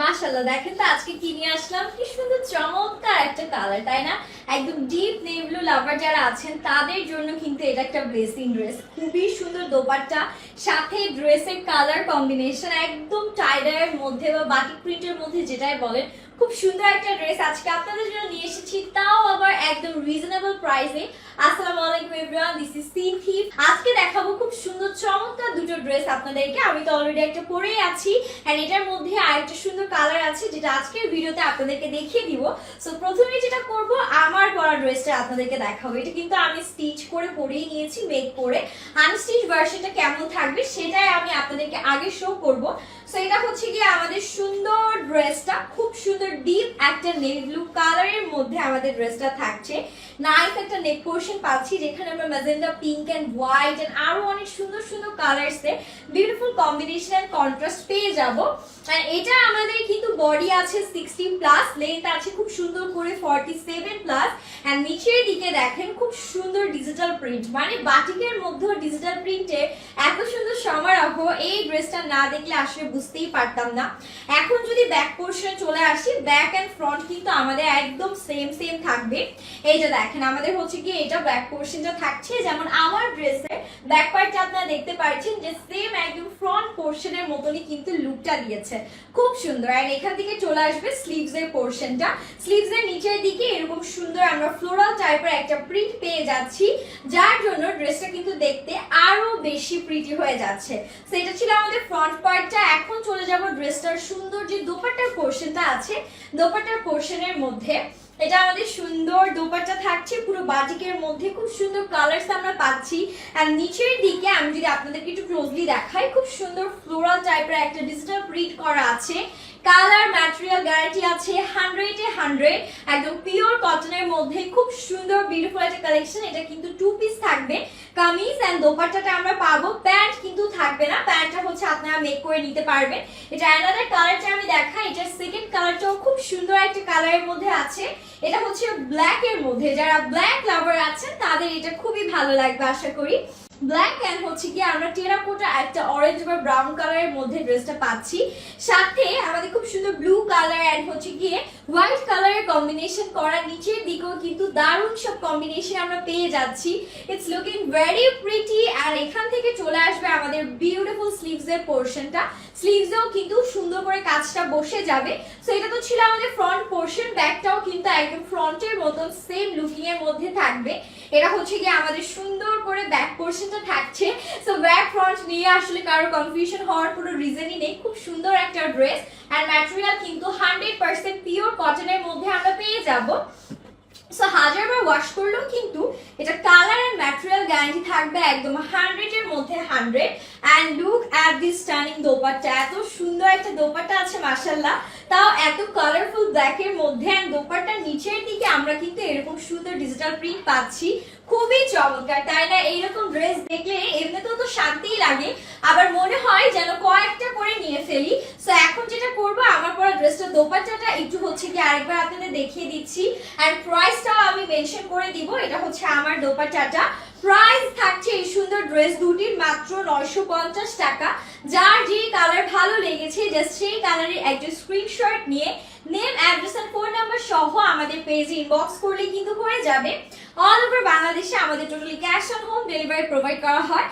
মাশাল্লাহ দেখেন তো আজকে কিনে আসলাম? কি সুন্দর চমৎকার একটা কালার তাই না? একদম ডিপ নেভি লাভার যারা আছেন, তাদের জন্য কিন্তু এটা একটা ব্লেসিং ড্রেস খুবই সুন্দর দোপাট্টা, সাথে ড্রেসের কালার কম্বিনেশন একদম টাইডারের মধ্যে বা বাকি প্রিন্টের মধ্যে যেটাই বলেন খুব সুন্দর একটা ড্রেস আজকে আপনাদের জন্য নিয়ে এসেছি, তাও আবার একদম রিজনেবল প্রাইসে আসসালামু আলাইকুম এভরিওয়ান দিস ইজ সিনথি আজকে দেখাবো খুব সুন্দর, চমৎকার দুটো ড্রেস আপনাদেরকে। আমি তো অলরেডি একটা পরেই আছি এন্ড এটার মধ্যে আরেকটা সুন্দর কালার আছে, যেটা আজকের ভিডিওতে আপনাদেরকে দেখিয়ে দিব। সো প্রথমে যেটা করব, আমার পরা ড্রেসটা আপনাদেরকে দেখাবো। এটা কিন্তু আমি স্টিচ করে পরেই নিয়েছি মেক করে। আনস্টিচ ভার্সনটা কেমন থাকবে, সেটাই আমি আপনাদেরকে আগে শো করব। সো এটা হচ্ছে কি আমাদের সুন্দর ড্রেসটা, খুব সুন্দর ডিপ একটা নেভি ব্লু কালারের মধ্যে আমাদের ড্রেসটা থাকছে। নাইস একটা নেক পোর্শন পাচ্ছি, যেখানে আমরা magenta pink and white and আরও অনেক সুন্দর সুন্দর colours a beautiful combination and contrast পেয়ে যাব। আর এটা আমাদের কিন্তু বডি আছে সিক্সটি প্লাস লেন্থ আছে খুব সুন্দর করে ফর্টি সেভেন প্লাস নিচের দিকে দেখেন খুব সুন্দর ডিজিটাল প্রিন্ট মানে বাটিকের ডিজিটাল প্রিন্টে এত সুন্দর এই ড্রেসটা না দেখলে আসলে বুঝতেই পারতাম না। এখন যদি ব্যাক পোর্শনে চলে আসি ব্যাক ফ্রন্ট কিন্তু আমাদের একদম সেম সেম থাকবে। এই যে দেখেন, আমাদের হচ্ছে কি এটা ব্যাক পোর্শনটা থাকছে, যেমন আমার ড্রেসের ব্যাক পার্টটা আপনারা দেখতে পাচ্ছেন যে সেম একদম ফ্রন্ট পোর্শনের মতনই কিন্তু লুকটা দিয়েছে। খুব সুন্দর। আর এখান থেকে চলে আসবে স্লিভস এর পোর্শনটা স্লিভস এর নিচের দিকে এরকম সুন্দর আমরা ফ্লোরাল টাইপের একটা প্রিন্ট পেয়ে যাচ্ছি। যার জন্য ড্রেসটা কিন্তু দেখতে আরও বেশি প্রিটি হয়ে যাচ্ছে। সেটা ছিল আমাদের ফ্রন্ট পার্টটা এখন চলে যাব ড্রেসটার সুন্দর যে দোপাট্টার পোর্শনটা আছে, দোপাট্টার পোর্শনের মধ্যে। এটা আমাদের সুন্দর দোপাট্টা থাকছে, পুরো বাটিকের মধ্যে খুব সুন্দর কালার্স আমরা পাচ্ছি। আর নিচের দিকে আমি যদি আপনাদেরকে একটু ক্লোজলি দেখাই, খুব সুন্দর ফ্লোরাল টাইপের একটা ডিজিটাল প্রিন্ট করা আছে। কালার ম্যাটেরিয়াল গ্যারান্টি আছে হান্ড্রেড এ হান্ড্রেড একদম পিওর কটনের মধ্যে। খুব সুন্দর বিউটিফুল একটা কালেকশন এটা কিন্তু টু পিস থাকবে। কামিজ এন্ড দোপাট্টাটা আমরা পাবো। প্যান্ট কিন্তু থাকবে না। প্যান্টটা হচ্ছে আপনারা মেক করে নিতে পারবেন। এটা অ্যানাদার কালারটা আমি দেখাই। এটার সেকেন্ড কালারটাও খুব সুন্দর একটা কালারের মধ্যে আছে। এটা হচ্ছে ব্ল্যাক এর মধ্যে। যারা ব্ল্যাক লাভার আছেন, তাদের এটা খুবই ভালো লাগবে, আশা করি। ব্ল্যাক অ্যান্ড হচ্ছে কি আমরা টেরাকোটা একটা অরেঞ্জ বা ব্রাউন কালারের মধ্যে ড্রেসটা পাচ্ছি। সাথে আমাদের খুব সুন্দর ব্লু কালার অ্যান্ড হচ্ছে গিয়ে হোয়াইট কালারের কম্বিনেশন করা নিচের দিকেও কিন্তু দারুণ সব কম্বিনেশন আমরা পেয়ে যাচ্ছি। ইটস লুকিং ভেরি প্রিটি আর এখান থেকে চলে আসবে আমাদের বিউটিফুল স্লিভস এর পোর্শনটা স্লিভসেও কিন্তু সুন্দর করে কাজটা বসে যাবে। সো এটা তো ছিল আমাদের ফ্রন্ট পোর্শন ব্যাকটাও কিন্তু একদম ফ্রন্টের মতন সেম লুকিং এর মধ্যে থাকবে। এটা হচ্ছে গিয়ে আমাদের সুন্দর করে ব্যাক পোর্শনটা থাকছে। সো ব্যাক ফ্রন্ট নিয়ে আসলে কারও কনফিউশন হওয়ার কোনো রিজনই নেই। খুব সুন্দর একটা ড্রেস আর ম্যাটেরিয়াল কিন্তু হান্ড্রেড পার্সেন্ট পিওর কটনের মধ্যে আমরা পেয়ে যাব। সো হাজারবার ওয়াশ করলেও কিন্তু এটা কালার এন্ড ম্যাটেরিয়াল গ্যারান্টি থাকবে একদম হান্ড্রেড এর মধ্যে hundred and look at this stunning dupatta. এত সুন্দর একটা দোপাট্টা আছে মাসাল্লাহ তাও এত কালারফুল ব্ল্যাকের মধ্যে। অ্যান্ড দোপাট্টার নিচের দিকে আমরা কিন্তু এরকম সুন্দর ডিজিটাল প্রিন্ট পাচ্ছি। খুবই চমৎকার, তাই না? এইরকম ড্রেস দেখলে এমনিতেও তো শান্তিই লাগে। আবার মনে হয় যেন কয়েকটা করে নিয়ে ফেলি সো এখন যেটা করব আমার পরা ড্রেসটা দোপাট্টাটা একটু হচ্ছে কি আরেকবার আপনাদের দেখিয়ে দিচ্ছি। অ্যান্ড প্রাইসটাও আমি মেনশন করে দিব, এটা হচ্ছে আমার দোপাট্টাটা। প্রাইস থাকছে এই সুন্দর ড্রেস দুটির মাত্র নয়শো পঞ্চাশ টাকা। যার যে কালার ভালো লেগেছে জাস্ট সেই কালারের একটা স্ক্রিনশট নিয়ে নেম অ্যাড্রেস আর ফোন নাম্বার সহ আমাদের পেজে ইনবক্স করলে কিন্তু হয়ে যাবে। অল ওভার বাংলাদেশে আমাদের totally cash on home delivery provide করা হয়।